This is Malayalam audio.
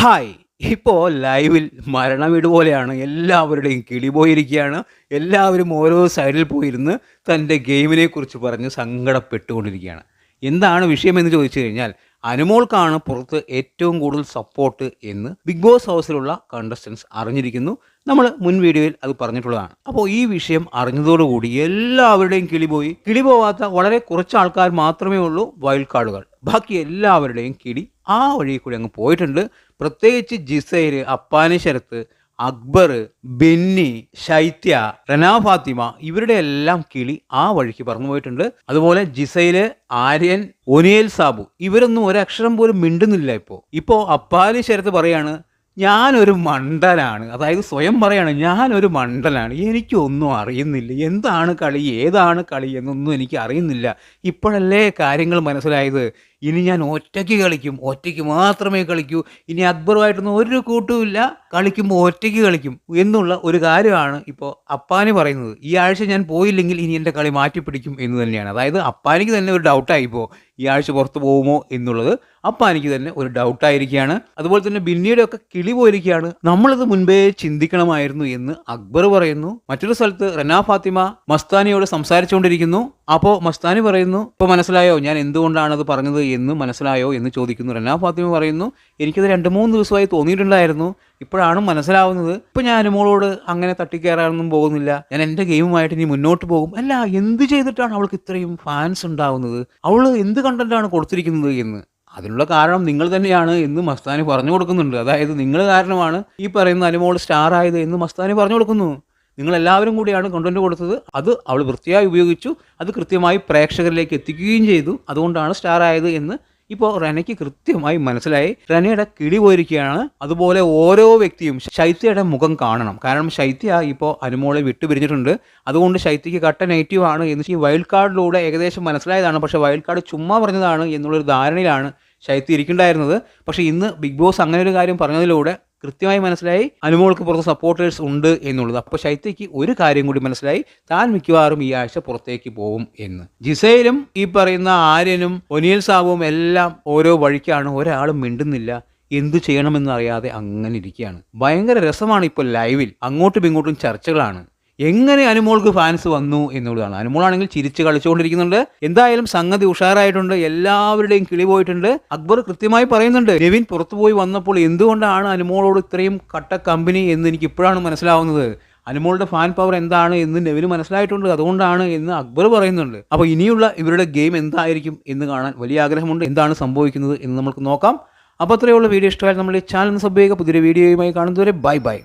ഹായ്. ഇപ്പോൾ ലൈവിൽ മരണവീട് പോലെയാണ് എല്ലാവരുടെയും കിളി പോയിരിക്കുകയാണ്. എല്ലാവരും ഓരോ സൈഡിൽ പോയിരുന്ന് തന്റെ ഗെയിമിനെ കുറിച്ച് പറഞ്ഞ് സങ്കടപ്പെട്ടുകൊണ്ടിരിക്കുകയാണ്. എന്താണ് വിഷയമെന്ന് ചോദിച്ചു കഴിഞ്ഞാൽ അനുമോൾക്കാണ് പുറത്ത് ഏറ്റവും കൂടുതൽ സപ്പോർട്ട് എന്ന് ബിഗ് ബോസ് ഹൗസിലുള്ള കണ്ടസ്റ്റൻസ് അറിഞ്ഞിരിക്കുന്നു. നമ്മൾ മുൻ വീഡിയോയിൽ അത് പറഞ്ഞിട്ടുള്ളതാണ്. അപ്പോൾ ഈ വിഷയം അറിഞ്ഞതോടുകൂടി എല്ലാവരുടെയും കിളി പോയി. കിളി പോവാത്ത വളരെ കുറച്ച് ആൾക്കാർ മാത്രമേ ഉള്ളൂ വൈൽഡ് കാർഡുകൾ ബാക്കി എല്ലാവരുടെയും കിളി ആ വഴി കൂടി അങ്ങ് പോയിട്ടുണ്ട്. പ്രത്യേകിച്ച് ജിസൈര് അപ്പാനി ശരത്ത് അക്ബർ ബെന്നി ശൈത്യ റനാ ഫാത്തിമ ഇവരുടെ എല്ലാം കിളി ആ വഴിക്ക് പറന്നു പോയിട്ടുണ്ട് അതുപോലെ ജിസയിൽ ആര്യൻ ഒനിയൽ സാബു ഇവരൊന്നും ഒരക്ഷരം പോലും മിണ്ടുന്നില്ല ഇപ്പോൾ ഇപ്പോൾ അപ്പാലി ശരത്ത് പറയാണ് ഞാനൊരു മണ്ടനാണ്. അതായത് സ്വയം പറയാണ് ഞാനൊരു മണ്ടനാണ്. എനിക്കൊന്നും അറിയുന്നില്ല. എന്താണ് കളി? ഏതാണ് കളി? എന്നൊന്നും എനിക്ക് അറിയുന്നില്ല. ഇപ്പോഴല്ലേ കാര്യങ്ങൾ മനസ്സിലായത്. ഇനി ഞാൻ ഒറ്റയ്ക്ക് കളിക്കും ഒറ്റയ്ക്ക് മാത്രമേ കളിക്കൂ. ഇനി അക്ബറുമായിട്ടൊന്നും ഒരു കൂട്ടുമില്ല കളിക്കുമ്പോൾ ഒറ്റയ്ക്ക് കളിക്കും എന്നുള്ള ഒരു കാര്യമാണ് ഇപ്പോൾ അപ്പാനി പറയുന്നത്. ഈ ആഴ്ച ഞാൻ പോയില്ലെങ്കിൽ ഇനി എന്റെ കളി മാറ്റിപ്പിടിക്കും എന്ന് തന്നെയാണ്. അതായത് അപ്പാനിക്ക് തന്നെ ഒരു ഡൗട്ടായിപ്പോൾ ഈ ആഴ്ച പുറത്ത് പോകുമോ എന്നുള്ളത്. അപ്പാനിക്ക് തന്നെ ഒരു ഡൗട്ടായിരിക്കുകയാണ്. അതുപോലെ തന്നെ ബിന്നിയുടെ ഒക്കെ കിളി പോയിരിക്കുകയാണ്. നമ്മളിത് മുൻപേ ചിന്തിക്കണമായിരുന്നു എന്ന് അക്ബർ പറയുന്നു. മറ്റൊരു സ്ഥലത്ത് റനാ ഫാത്തിമ മസ്താനിയോട് സംസാരിച്ചുകൊണ്ടിരിക്കുന്നു. അപ്പോൾ മസ്താനി പറയുന്നു ഇപ്പോൾ മനസ്സിലായോ? ഞാൻ എന്തുകൊണ്ടാണ് അത് പറഞ്ഞത് എന്ന് മനസ്സിലായോ എന്ന് ചോദിക്കുന്നു. റനാ ഫാത്തിമ പറയുന്നു എനിക്കത് രണ്ട് മൂന്ന് ദിവസമായി തോന്നിയിട്ടുണ്ടായിരുന്നു. ഇപ്പോഴാണ് മനസ്സിലാവുന്നത്. ഇപ്പം ഞാൻ അനുമോളോട് അങ്ങനെ തട്ടിക്കയറാനൊന്നും പോകുന്നില്ല. ഞാൻ എന്റെ ഗെയിമുമായിട്ട് ഇനി മുന്നോട്ട് പോകും. അല്ല എന്ത് ചെയ്തിട്ടാണ് അവൾക്ക് ഇത്രയും ഫാൻസ് ഉണ്ടാവുന്നത്? അവൾ എന്ത് കണ്ടന്റാണ് കൊടുത്തിരിക്കുന്നത് എന്ന്. അതിനുള്ള കാരണം നിങ്ങൾ തന്നെയാണ് എന്ന് മസ്താനി പറഞ്ഞു കൊടുക്കുന്നുണ്ട്. അതായത് നിങ്ങൾ കാരണമാണ് ഈ പറയുന്ന അനുമോൾ സ്റ്റാർ ആയത് എന്ന് മസ്താനി പറഞ്ഞു കൊടുക്കുന്നു. നിങ്ങൾ എല്ലാവരും കൂടിയാണ് കണ്ടന്റ് കൊടുത്തത്. അത് അവൾ വൃത്തിയായി ഉപയോഗിച്ചു. അത് കൃത്യമായി പ്രേക്ഷകരിലേക്ക് എത്തിക്കുകയും ചെയ്തു. അതുകൊണ്ടാണ് സ്റ്റാർ ആയത് എന്ന് ഇപ്പോൾ റനയ്ക്ക് കൃത്യമായി മനസ്സിലായി. റനയുടെ കിടി പോയിരിക്കുകയാണ്. അതുപോലെ ഓരോ വ്യക്തിയും ശൈത്യയുടെ മുഖം കാണണം. കാരണം ശൈത്യ ഇപ്പോൾ അനുമോളെ വിട്ടുപിരിഞ്ഞിട്ടുണ്ട്. അതുകൊണ്ട് ശൈത്യക്ക് കട്ട നെഗറ്റീവ് ആണ് എന്ന് ഈ വൈൽഡ് കാർഡിലൂടെ ഏകദേശം മനസ്സിലായതാണ്. പക്ഷേ വൈൽഡ് കാർഡ് ചുമ്മാ പറഞ്ഞതാണ് എന്നുള്ളൊരു ധാരണയിലാണ് ശൈത്യ ഇരിക്കുന്നുണ്ടായിരുന്നത്. പക്ഷേ ഇന്ന് ബിഗ് ബോസ് അങ്ങനെ ഒരു കാര്യം പറഞ്ഞതിലൂടെ കൃത്യമായി മനസ്സിലായി അനുമോൾക്ക് പുറത്ത് സപ്പോർട്ടേഴ്സ് ഉണ്ട് എന്നുള്ളത്. അപ്പോൾ ശൈത്യയ്ക്ക് ഒരു കാര്യം കൂടി മനസ്സിലായി. താൻ മിക്കവാറും ഈ ആഴ്ച പുറത്തേക്ക് പോകും എന്ന്. ജിസയിലും ഈ പറയുന്ന ആര്യനും ഒനിയൽ സാബുവും എല്ലാം ഓരോ വഴിക്കാണ്. ഒരാളും മിണ്ടുന്നില്ല. എന്തു ചെയ്യണമെന്ന് അറിയാതെ അങ്ങനെ ഇരിക്കുകയാണ്. ഭയങ്കര രസമാണ് ഇപ്പോൾ ലൈവിൽ അങ്ങോട്ടും ഇങ്ങോട്ടും ചർച്ചകളാണ്. എങ്ങനെ അനുമോൾക്ക് ഫാൻസ് വന്നു എന്നുള്ളതാണ്. അനുമോളാണെങ്കിൽ ചിരിച്ച് കളിച്ചുകൊണ്ടിരിക്കുന്നുണ്ട്. എന്തായാലും സംഗതി ഉഷാറായിട്ടുണ്ട്. എല്ലാവരുടെയും കിളി പോയിട്ടുണ്ട്. അക്ബർ കൃത്യമായി പറയുന്നുണ്ട് രവിൻ പുറത്തുപോയി വന്നപ്പോൾ എന്തുകൊണ്ടാണ് അനുമോളോട് ഇത്രയും കട്ട കമ്പനി എന്ന് എനിക്ക് ഇപ്പോഴാണ് മനസ്സിലാവുന്നത്. അനുമോളുടെ ഫാൻ പവർ എന്താണ് എന്ന് നെവിന് മനസ്സിലായിട്ടുണ്ട്. അതുകൊണ്ടാണ് എന്ന് അക്ബർ പറയുന്നുണ്ട്. അപ്പോൾ ഇനിയുള്ള ഇവരുടെ ഗെയിം എന്തായിരിക്കും എന്ന് കാണാൻ വലിയ ആഗ്രഹമുണ്ട്. എന്താണ് സംഭവിക്കുന്നത് എന്ന് നമുക്ക് നോക്കാം. അപ്പോൾ അത്രയുള്ള വീഡിയോ ഇഷ്ടമായാൽ നമ്മുടെ ചാനൽ സബ് ചെയ്യുക. പുതിയൊരു വീഡിയോയുമായി കാണുന്നതുവരെ ബൈ ബൈ.